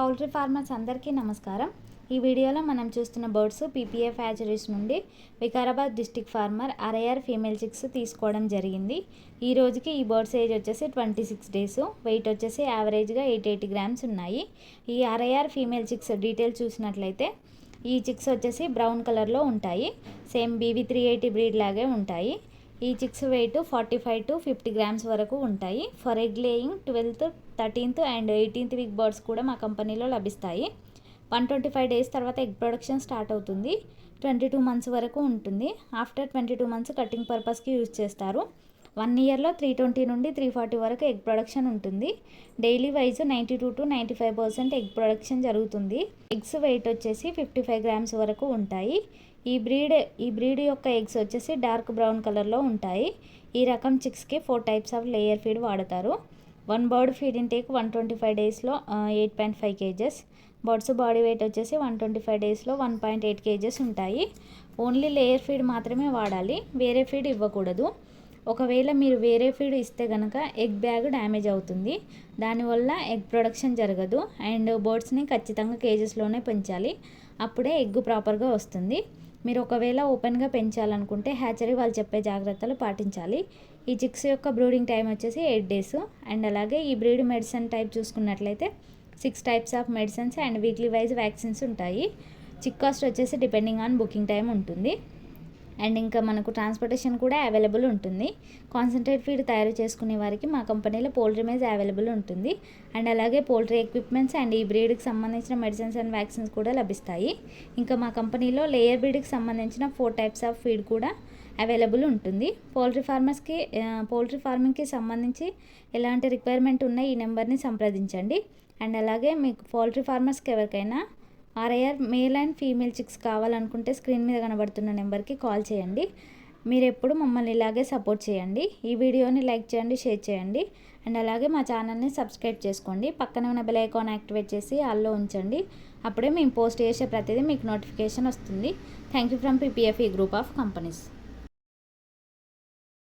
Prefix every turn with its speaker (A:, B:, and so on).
A: Poultry farmers అందరికీ నమస్కారం. ఈ వీడియోలో మనం చూస్తున్న బర్డ్స్ పీపీఏ ఫ్యాచరీస్ నుండి వికారాబాద్ డిస్టిక్ ఫార్మర్ అరయర్ ఫీమేల్ చిక్స్ తీసుకోవడం జరిగింది. ఈ రోజుకి ఈ బర్డ్స్ ఏజ్ వచ్చేసి ట్వంటీ సిక్స్ డేస్. వెయిట్ వచ్చేసి యావరేజ్గా ఎయిట్ ఎయిటీ గ్రామ్స్ ఉన్నాయి. ఈ అరయర్ ఫీమేల్ చిక్స్ డీటెయిల్ చూసినట్లయితే ఈ చిక్స్ వచ్చేసి బ్రౌన్ కలర్లో ఉంటాయి. Same BV three eighty breed లాగే ఉంటాయి. ఈ chicks weight forty five to fifty grams వరకు ఉంటాయి. For egg laying twelfth thirteenth and eighteenth week birds కూడా మా కంపెనీలో లభిస్తాయి. వన్ ట్వంటీ ఫైవ్ డేస్ తర్వాత ఎగ్ ప్రొడక్షన్ స్టార్ట్ అవుతుంది. ట్వంటీ టూ మంత్స్ వరకు ఉంటుంది. After twenty two months cutting పర్పస్కి యూజ్ చేస్తారు. వన్ ఇయర్లో త్రీ ట్వంటీ నుండి త్రీ ఫార్టీ వరకు ఎగ్ ప్రొడక్షన్ ఉంటుంది. Daily wise ninety two to ninety five percent egg production జరుగుతుంది. ఎగ్స్ వెయిట్ వచ్చేసి ఫిఫ్టీ ఫైవ్ గ్రామ్స్ వరకు ఉంటాయి. ఈ బ్రీడ్ ఈ బ్రీడ్ యొక్క ఎగ్స్ వచ్చేసి డార్క్ బ్రౌన్ కలర్లో ఉంటాయి. ఈ రకం చిక్స్కి four types of layer feed వాడతారు. One bird feed intake one twenty five డేస్లో eight point five kgs. Birds body weight వచ్చేసి వన్ ట్వంటీ ఫైవ్ డేస్లో వన్ పాయింట్ ఎయిట్ కేజెస్ ఉంటాయి. ఓన్లీ లేయర్ ఫీడ్ మాత్రమే వాడాలి. వేరే ఫీడ్ ఇవ్వకూడదు. ఒకవేళ మీరు వేరే ఫీడ్ ఇస్తే కనుక ఎగ్ బ్యాగ్ డ్యామేజ్ అవుతుంది. దానివల్ల ఎగ్ ప్రొడక్షన్ జరగదు. అండ్ బర్డ్స్ని ఖచ్చితంగా కేజెస్లోనే పెంచాలి. అప్పుడే ఎగ్ ప్రాపర్గా వస్తుంది. మీరు ఒకవేళ ఓపెన్గా పెంచాలనుకుంటే హ్యాచరీ వాళ్ళు చెప్పే జాగ్రత్తలు పాటించాలి. ఈ చిక్స్ యొక్క బ్రూడింగ్ టైం వచ్చేసి ఎయిట్ డేస్. అండ్ అలాగే ఈ బ్రీడ్ మెడిసిన్ టైప్ చూసుకున్నట్లయితే six types of medicines and weekly wise vaccines ఉంటాయి. చిక్ కాస్ట్ వచ్చేసి డిపెండింగ్ ఆన్ బుకింగ్ టైం ఉంటుంది. అండ్ ఇంకా మనకు ట్రాన్స్పోర్టేషన్ కూడా అవైలబుల్ ఉంటుంది. కాన్సన్ట్రేట్ ఫీడ్ తయారు చేసుకునే వారికి మా కంపెనీలో పోల్ట్రీ మేజ్ అవైలబుల్ ఉంటుంది. అండ్ అలాగే పోల్ట్రీ ఎక్విప్మెంట్స్ అండ్ ఈ బ్రీడ్కి సంబంధించిన మెడిసిన్స్ అండ్ వ్యాక్సిన్స్ కూడా లభిస్తాయి. ఇంకా మా కంపెనీలో లేయర్ బ్రీడ్కి సంబంధించిన ఫోర్ టైప్స్ ఆఫ్ ఫీడ్ కూడా అవైలబుల్ ఉంటుంది. పౌల్ట్రీ ఫార్మర్స్కి పౌల్ట్రీ ఫార్మింగ్కి సంబంధించి ఎలాంటి రిక్వైర్మెంట్ ఉన్నా ఈ నెంబర్ని సంప్రదించండి. అండ్ అలాగే మీకు పౌల్ట్రీ ఫార్మర్స్కి ఎవరికైనా RIR male and female chicks కావాలనుకుంటే స్క్రీన్ మీద కనబడుతున్న నెంబర్కి కాల్ చేయండి. మీరు ఎప్పుడు మమ్మల్ని ఇలాగే సపోర్ట్ చేయండి. ఈ వీడియోని లైక్ చేయండి షేర్ చేయండి. అండ్ అలాగే మా ఛానల్ని సబ్స్క్రైబ్ చేసుకోండి. పక్కనే ఉన్న బెల్ ఐకాన్ యాక్టివేట్ చేసి అల్లో ఉంచండి. అప్పుడే మేము పోస్ట్ చేసే ప్రతిదీ మీకు నోటిఫికేషన్ వస్తుంది. Thank you from PPFE group of companies.